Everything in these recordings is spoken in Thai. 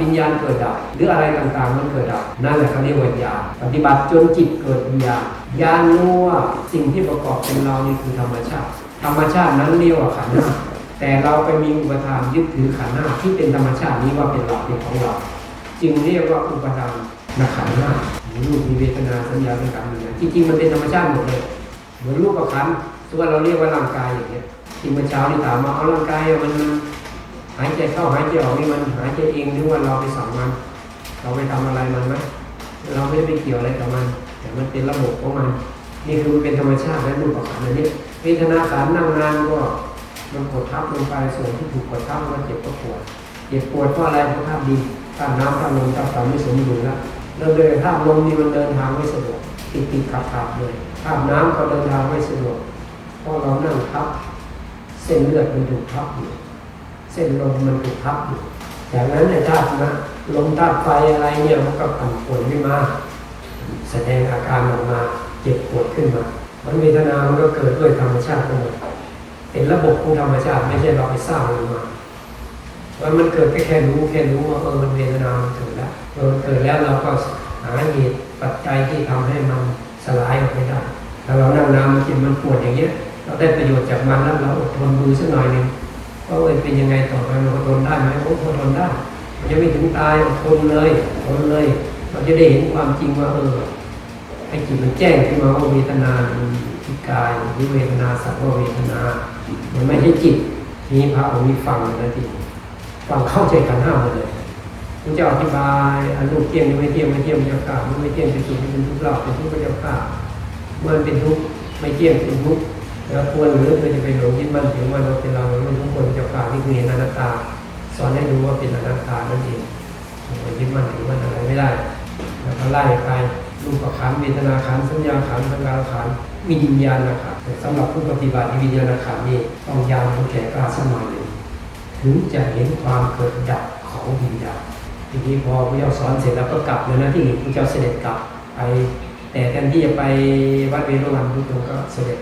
วิญญาณเกิดดับหรืออะไรต่างๆ มันเกิดดับนั่นแหละเขาเรียกว่าญาณปฏิบัติจนจิตเกิดวิญญาณญาณรู้ว่าสิ่งที่ประกอบเป็นเรานี่คือธรรมชาติ ธรรมชาตินั้นเรียกว่าขันธ์ห้าแต่เราไปมีอุปทานยึดถือขันธ์ห้าที่เป็นธรรมชาตินี้ว่าเป็นเราเป็นของเรา จึงเรียกว่าอุปทานนขันธ์ห้ารูปมีเวทนาสัญญาสังขารวิญญาณจริงๆมันเป็นธรรมชาติหมดเลยเหมือนรูปกับขันธ์ส่วนเราเรียกว่าร่างกายอย่างเงี้ยที่เมื่อเช้าที่ถามมาเอาร่างกายอะมัน หายใจเข้าหายใจออกนี่มันหายใจเองหรือว่าเราไปสั่งมันเราไปทำอะไรมันไหมเราไม่ได้ไปเกี่ยวอะไรกับมัน แต่มันเป็นระบบของมัน นี่คือมันเป็นธรรมชาติและรูปกับขันอันนี้เวทนาขันธ์นั่งนานก็มันกดทับลงไปส่วนที่ถูกกดทับมันเจ็บก็ปวดเจ็บปวดเพราะอะไรเพราะธาตุดินธาตุน้ำธาตุลมธาตุไฟไม่สมดุลแล้วเริ่มเลยธาตุลมนี่มันเดินทางไม่สะดวกติดติดขับขับเลยธาตุน้ำก็เดินทางไม่สะดวกเพราะเรานั่งทับเส้นเลือดมันถูกทับอยู่ เส้นลมมันถูกทับอยู่จากนั้นในธาตุนะลมธาตุไฟอะไรเนี่ยมันก็ปั่นป่วนขึ้นมา แสดงอาการออกมาเจ็บปวดขึ้นมามันเวทนามันก็เกิดด้วยธรรมชาติทั้งหมดเป็นระบบของธรรมชาติไม่ใช่เราไปสร้างมันมาว่ามันเกิดแค่รู้แค่รู้ว่าเออมันเวทนามันเกิดแล้วเออมันเกิดแล้วเราก็หาเหตุปัจจัยที่ทำให้มันสลายออกไปได้ถ้าเรานั่งนานมันจิตมันปวดอย่างเงี้ย เราได้ประโยชน์จากมันแล้วเราอดทนดูสักหน่อยหนึ่ง เออเป็นยังไงต่อไปเราอดทนได้ไหมโอ้อดทนได้ มันยังไม่ถึงตายทนเลยทนเลยเราจะได้เห็นความจริงว่าเออไอ้จิตมันแจ้งขึ้นมาว่าเวทนาที่กายหรือเวทนาสักว่าเวทนา มันไม่ใช่จิตมีพระองค์มีฟังนะที่ฟังเข้าใจกันห้ามเลยคุณจะอธิบายอนรูปเที่ยงไม่เที่ยงไม่เที่ยงเจ้ากามันไม่เที่ยงเป็นสุขเป็นทุกข์เราเป็นทุกข์เจ้ากาเมื่อเป็นทุกข์ไม่เที่ยงเป็นทุกข์ แล้วควรหรือเราจะไปหลงยึดมั่นถือว่าเราเป็นเราเราทุกคนเจ้ากาที่คือเห็นอนัตตา สอนให้รู้ว่าเป็นอนัตตานั่นเองเรายึดมั่นถือมันอะไรไม่ได้ แล้วก็ไล่ไปรูปขันธ์เวทนาขันธ์สัญญาขันธ์สังขารขันธ์มีวิญญาณขันธ์แต่สำหรับผู้ปฏิบัติวิญญาณขันธ์นี่ต้องยาวต้แก่กล้าสมัยหนึ่งถึงจะเห็นความเกิดดับของวิญญาณทีนี้พอพระเจ้าสอนเสร็จแล้วก็กลับเลยนะที่พระเจ้าเสด็จกลับไป แต่แทนที่จะไปวัดเวรุวันพุทธองค์ก็เสด็จ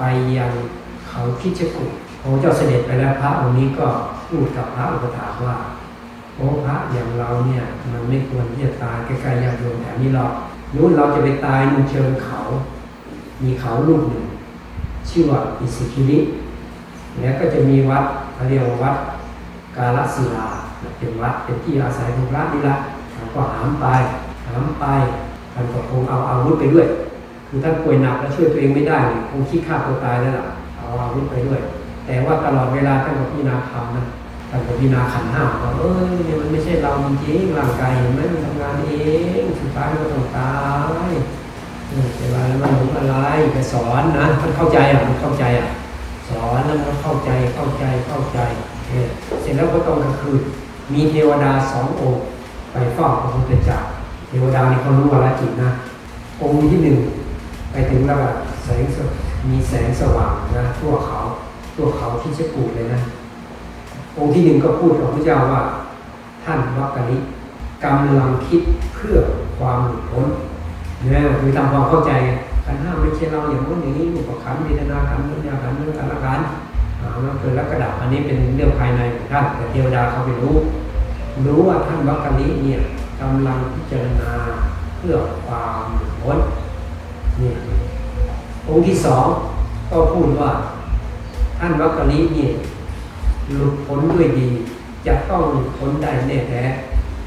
ไปยังเขาคิดชกุพระเจ้าเสด็จไปแล้วพระองค์นี้ก็พูดกับพระอุปถาว่าโอ้พระอย่างเราเนี่ยมันไม่ควรที่จะตายใกล้ๆญาติโยมแถวนี้หรอกนู้นเราจะไปตายนู่นเชิงเขา มีเขาลูกหนึ่ง ชื่อว่าอิสิคิริแล้วก็จะมีวัดเขาเรียกว่าวัดกาลศิลาเป็นวัดเป็นที่อาศัยของพระนี่ละท่าก็หามไปหามไปท่านก็คงเอาอาวุธไปด้วย คือท่านป่วยหนักแล้วช่วยตัวเองไม่ได้เนี่ยคงคิดฆ่าตัวตายแล้วล่ะเอาอาวุธไปด้วย แต่ว่าตลอดเวลาท่านก็พิจารณาธรรมนะท่านก็พิจารณาขันห้าว่าเอ้ยมันไม่ใช่เราจริงๆร่างกายเห็นไหมมันทำงานเองสุดท้ายมันก็ต้องตายเออแต่ว่าแล้วมันหลงอะไรแต่สอนนะท่านเข้าใจอะมันเข้าใจอะสอนแล้วก็เข้าใจเข้าใจเข้าใจเสร็จแล้วก็ต้องกลางคืนมีเทวดาสององค์ไปเฝ้าพระพุทธเจ้าเทวดานี่เขารู้วาระจิตนะ องค์ที่หนึ่ง ไปถึงแล้วก็แสงมีแสงสว่างนะทั่วเขาทั่วเขาที่ชะกูดเลยนะองค์ที่หนึ่งก็พูดกับพระเจ้าว่า ท่านวักกะลิกำลังคิดเพื่อความหลุดพ้นเนี่ยคือทำความเข้าใจขันห้าไม่ใช่เราอย่างนู้นอย่างนี้อุปขันธ์เวทนาขันธ์สัญญาขันธ์เรื่องการละกันอ่ามันเกิดแล้วกระดับอันนี้เป็นเรื่องภายในของท่านแต่เทวดาเขาไปรู้ รู้ว่าท่านวักกะลิเนี่ยกำลังพิจารณาเพื่อความหลุดพ้น นี่องค์ที่สองก็พูดว่าท่านวักกะลิเนี่ยหลุดพ้นด้วยดี จะต้องหลุดพ้นได้แน่แท้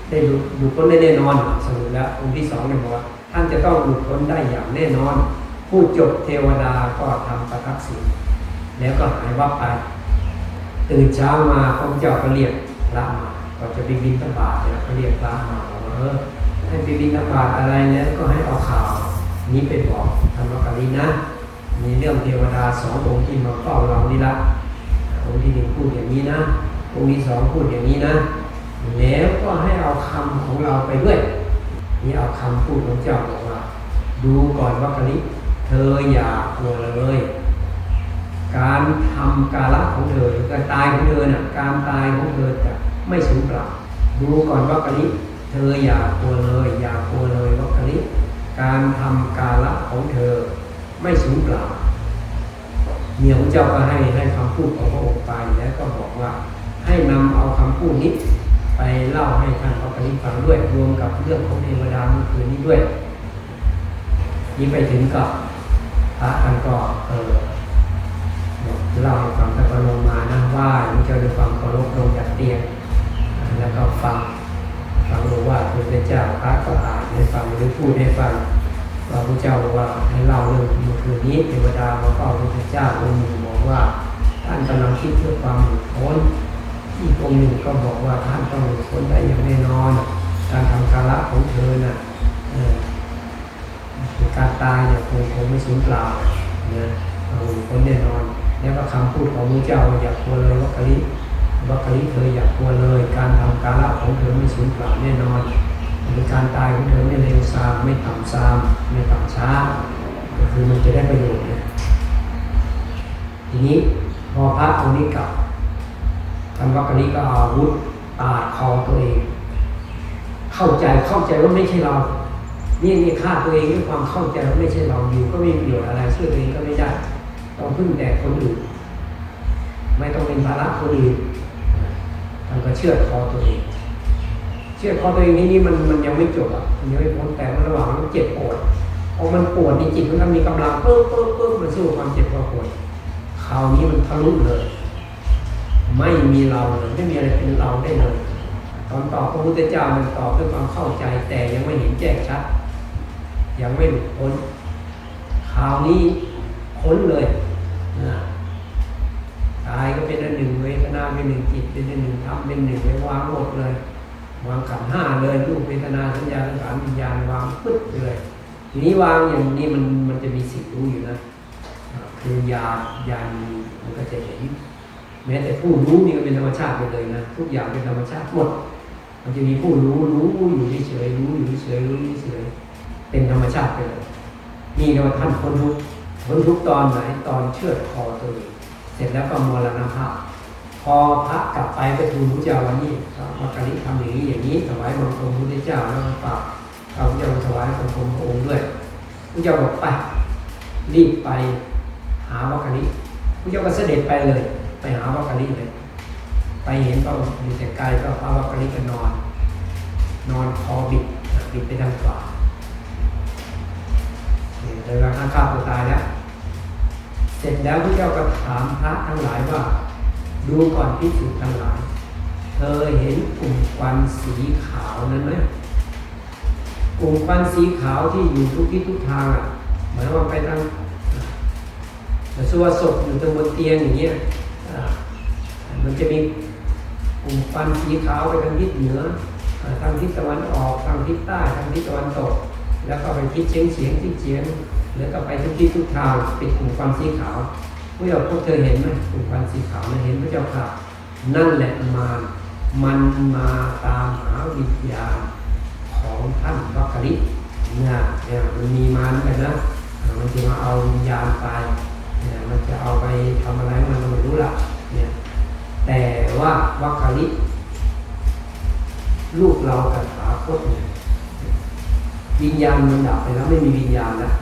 ได้หลุดหลุดพ้นได้แน่นอนสรุปแล้วองค์ที่สองเนี่ยบอกว่าท่านจะต้องหลุดพ้นได้อย่างแน่นอนผู้จบเทวดาก็ทำประทักษิณแล้วก็หายวับไปตื่นเช้ามาพระเจ้าก็เรียกพระมาก็จะไปบินตบาตเนี่ยก็เรียกพระมาบอกว่าเออให้ไปบินตบาตอะไรแล้วก็ให้เอาข่าว นี้ไปบอกธรรมกาลีนะมีเรื่องเทวดาสององค์ที่มาเฝ้าเรานี่ละองค์ที่หนึ่งพูดอย่างนี้นะองค์ที่สองพูดอย่างนี้นะ แล้วก็ให้เอาคำของเราไปด้วยนี่เอาคำพูดของเจ้าบอกว่า ดูก่อนว่ากะลิเธออย่ากลัวเลย การทำกาละของเธอหรือการตายของเธอน่ะการตายของเธอจะไม่สูญเปล่าดูก่อนว่ากะลิเธออย่ากลัวเลย อย่ากลัวเลยว่ากะลิ การทำกาละของเธอไม่สูญเปล่าเมียของเจ้าก็ให้ให้คำพูดของพระองค์ไปแล้วก็บอกว่าให้นำเอาคำพูดนี้ไปเล่าให้ท่านพระปริฟังด้วยรวมกับเรื่องของเทวดาเมื่อคืนนี้ด้วยนี่ไปถึงกับพระท่านก็เออบอกเล่าให้ฟังท่านก็ลงมานะว่าพระเจ้าด้วยความเคารพลงจากเตียงแล้วก็ฟังฟังรู้ว่าพระพุทธเจ้าพระก็อ่าน ให้ฟังหรือพูดให้ฟังว่าพระเจ้าบอกว่าให้เล่าเรื่องเมื่อคืนนี้เทวดามาเฝ้าพระพุทธเจ้าองค์หนึ่งบอกว่าท่านกำลังคิดเพื่อความหลุดพ้นอีกองค์หนึ่งก็บอกว่าท่านต้องหลุดพ้นได้อย่างแน่นอน การทำการละของเธอน่ะการตายเนี่ยคงคงไม่สูญเปล่านะต้องหลุดพ้นแน่นอนแล้วก็คำพูดของพระเจ้าอย่ากลัวเลยวัคคลิวัคคลิเธออย่ากลัวเลย การทำการละของเธอไม่สูญเปล่าแน่นอน หรือการตายของเธอไม่เร็วซามไม่ต่ำซามไม่ต่ำช้าก็คือมันจะได้ประโยชน์เนี่ยทีนี้พอพระองค์นี้กลับท่านวักริก็เอาอาวุธปาดคอตัวเอง เข้าใจเข้าใจว่าไม่ใช่เราเนี่ยนี่ฆ่าตัวเองด้วยความเข้าใจว่าไม่ใช่เราอยู่ก็ไม่มีประโยชน์อะไรช่วยตัวเองก็ไม่ได้ต้องพึ่งแต่คนอื่นไม่ต้องเป็นภาระคนอื่นท่านก็เชื่อคอตัวเอง ชื่อดคอตัวเองนี่นี่มันมันยังไม่จบอะมันยังไม่พ้นแต่มันระหว่างมันเจ็บปวดพอมันปวดในจิตมันก็มีกำลังปึ๊บปึ๊บปึ๊บมันสู้ความเจ็บความปวดคราวนี้มันทะลุเลย ไม่มีเราเลยไม่มีอะไรเป็นเราได้เลยตอนตอบพระพุทธเจ้ามันตอบด้วยความเข้าใจแต่ยังไม่เห็นแจ้งชัด ยังไม่หลุดพ้นคราวนี้พ้นเลยกายก็เป็นอันหนึ่งเวทนาเป็นหนึ่งจิตเป็นอันหนึ่งธรรมเป็นหนึ่งไปวางหมดเลย วางขันห้าเลยรูปเวทนาสัญญาสังขารวิญญาณวางปึ๊บเลยทีนี้วางอย่างนี้มันมันจะมีสิทธิ์รู้อยู่นะคือยายานมันก็จะเห็นแม้แต่ผู้รู้นี่ก็เป็นธรรมชาติไปเลยนะทุกอย่างเป็นธรรมชาติหมดมันจะมีผู้รู้รู้อยู่เฉยรู้อยู่เฉยรู้อยู่เฉยเป็นธรรมชาติไปเลยนี่เราท่านพ้นทุกข์พ้นทุกตอนไหนตอนเชือดคอตัวเองเสร็จแล้วก็มรณภาพ พอพระกลับไปไปทูลพระเจ้าวันนี้พระมักกะลิทำอย่างนี้อย่างนี้ถวายบังคมพระเจ้าแล้วก็ฝากพระพุทธเจ้าถวายบังคมพระองค์ด้วยพระเจ้าบอกไปรีบไปหาวัคคลิพระเจ้าก็เสด็จไปเลย ไปหาวัคคลิเลย ไปเห็นก็อยู่แต่ไกลก็พระวัคคลิก็นอน นอนคอบิดบิดไปทางขวาเนี่ยเลยว่าข้าข้าตัวตายแล้วเสร็จแล้วพระเจ้าก็ถามพระทั้งหลายว่า ดูก่อนพิสูจน์ทั้งหลาย เธอเห็นกลุ่มควันสีขาวนั้นไหมกลุ่มควันสีขาวที่อยู่ทุกที่ทุกทางอะหมายว่าไปทางแต่ส่วนศพอยู่ตรงบนเตียงอย่างเงี้ยมันจะมีกลุ่มควันสีขาวไปทางทิศเหนือทางทิศตะวันออกทางทิศใต้ทางทิศตะวันตก แล้วก็ไปทิศเฉียงเฉียงทิศเฉียงแล้วก็ไปทุกที่ทุกทางเป็นกลุ่มควันสีขาว พวกเราพวกเธอเห็นไหมกลุ่มควันสีขาวนะเห็นพระเจ้าค่ะนั่นแหละมารมันมาตามหาวิญญาณของท่านวัคคลิเนี่ยเนี่ยมันมีมารกันนะมันจะมาเอาวิญญาณไปเนี่ยมันจะเอาไปทำอะไรมันก็ไม่รู้ละเนี่ยแต่ว่าวัคคาลิลูกเรากับขาคตเนี่ยวิญญาณมันดับไปแล้วไม่มีวิญญาณแล้ว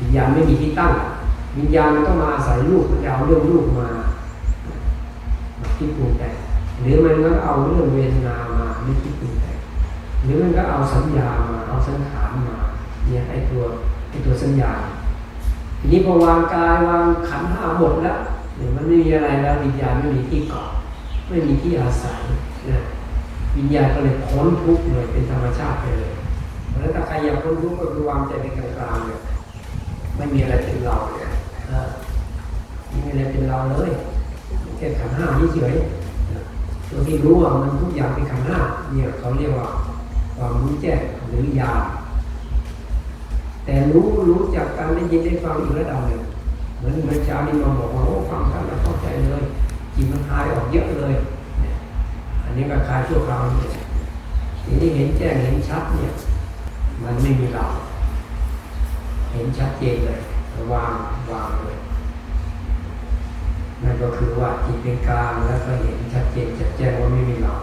วิญญาณไม่มีที่ตั้งอะวิ วิญญาณมันก็มาอาศัยลูกมันจะเอาเรื่องลูกมาคิดปรุงแต่งหรือมันก็เอาเรื่องเวทนามาไม่คิดปรุงแต่งหรือมันก็เอาสัญญามาเอาสังขารมาเนี่ยไอตัวไอตัวสัญญาทีนี้พอวางกายวางขันห้าหมดแล้วเนี่ยมันไม่มีอะไรแล้ววิญญาณไม่มีที่เกาะไม่มีที่อาศัยนะวิญญาณก็เลยพ้นทุกข์เลยเป็นธรรมชาติไปเลยเพราะฉะนั้นถ้าใครอยากพ้นทุกข์ก็คือวางใจเป็นกลางๆเนี่ยไม่มีอะไรเป็นเราเนี่ย มีอะไรเป็นเราเลยแค่ขันห้าเฉยๆตัวที่รู้ว่ามันทุกอย่างเป็นขันห้าเนี่ยเขาเรียกว่าความรู้แจ้งหรือญาณแต่รู้รู้จากการได้ยินได้ฟังอีกระดับหนึ่งเหมือนเมื่อเช้านี้มาบอกว่าโอ้ฟังท่านแล้วเข้าใจเลยจิตมันคลายออกเยอะเลยเนี่ยอันนี้ก็คลายชั่วคราวเนี่ยทีนี้เห็นแจ้งเห็นชัดเนี่ย มันไม่มีเรา เห็นชัดเจนเลยวางวางเลย นั่นก็คือว่าจิตเป็นกลางแล้วก็เห็นชัดเจนแจ่มแจ้งว่าไม่มีเรา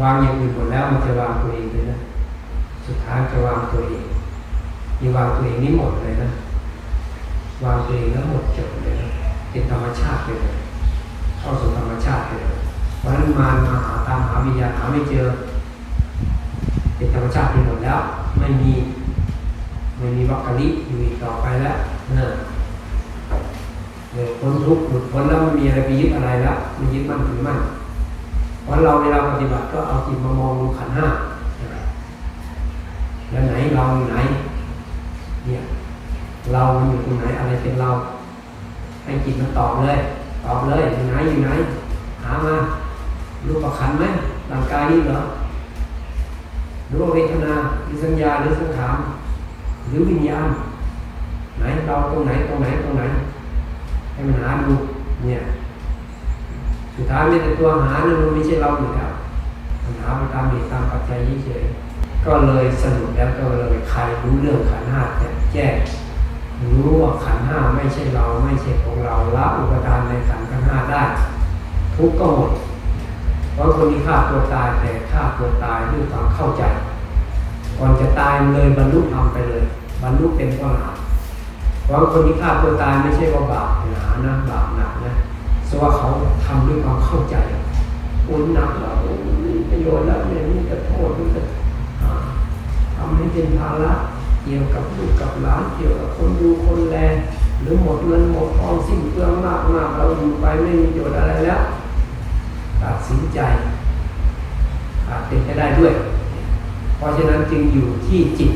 วางอย่างอื่นหมดแล้วมันจะวางตัวเองเลยนะสุดท้ายจะวางตัวเองมีวางตัวเองนี่หมดเลยนะวางตัวเองแล้วหมดจบเลยนะเป็นธรรมชาติไปเลยเข้าสู่ธรรมชาติไปเลยเพราะนั้นมามาหาตามหาวิญญาณหาไม่เจอเป็นธรรมชาติไปหมดแล้ว ไม่มีไม่มีวัคคิอยู่อีกต่อไปแล้ว ทุกข์หลุดพ้นแล้วไม่มีอะไรไปยึดอะไรแล้วไม่ยึดมั่นถือมั่นเพราะเราเวลาปฏิบัติก็เอาจิตมามองดูขันห้าแล้วไหนเราอยู่ไหน เนี่ยเรามันอยู่ตรงไหนอะไรเป็นเรา ให้จิตมันตอบเลย ตอบเลยอยู่ไหนอยู่ไหน หามารูปขันไหมร่างกายนี่เหรอรือว่าเวทนาหรือสัญญาหรือสังขารหรือวิญญาณไหนเราตรงไหนตรงไหนตรงไหน ให้มันหาดูเนี่ยสุดท้ายไม่แต่ตัวหาเนี่ยมันไม่ใช่เราอยู่แล้วมันหาไปตามเหตุตามปัจจัยเฉยก็เลยสรุปแล้วก็เลยใครรู้เรื่องขันห้าแจ่มแจ้งรู้ว่าขันห้าไม่ใช่เราไม่ใช่ของเราละอุปทานในขันธ์ทั้งห้าได้ ทุกก็หมดเพราะคนที่ฆ่าตัวตายแต่ฆ่าตัวตายด้วยความเข้าใจก่อนจะตายเลยบรรลุธรรมไปเลย บรรลุเป็นพระอรหันต เพราะคนที่ฆ่าตัวตายไม่ใช่ว่าบาปหนานะบาปหนักนะเพราะว่าเขาทำด้วยความเข้าใจโอ้ยหนักแล้วโอ้ยมีประโยชน์แล้วเนี่ยนี่จะโทษนี่จะอ่ทำให้เป็นภาระเกี่ยวกับลูกกับหลานเกี่ยวกับคนดูคนแลหรือหมดเงินหมดทองสิ้นเปลืองมากมากเราอยู่ไปไม่มีประโยชน์อะไรแล้วตัดสินใจอาจเป็นไปได้ด้วย เพราะฉะนั้นจึงอยู่ที่จิต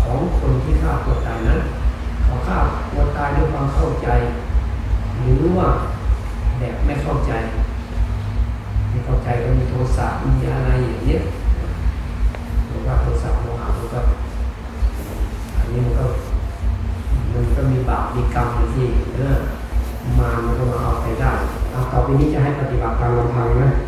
ของคนที่ฆ่าตัวตายนั้น เข้าใจ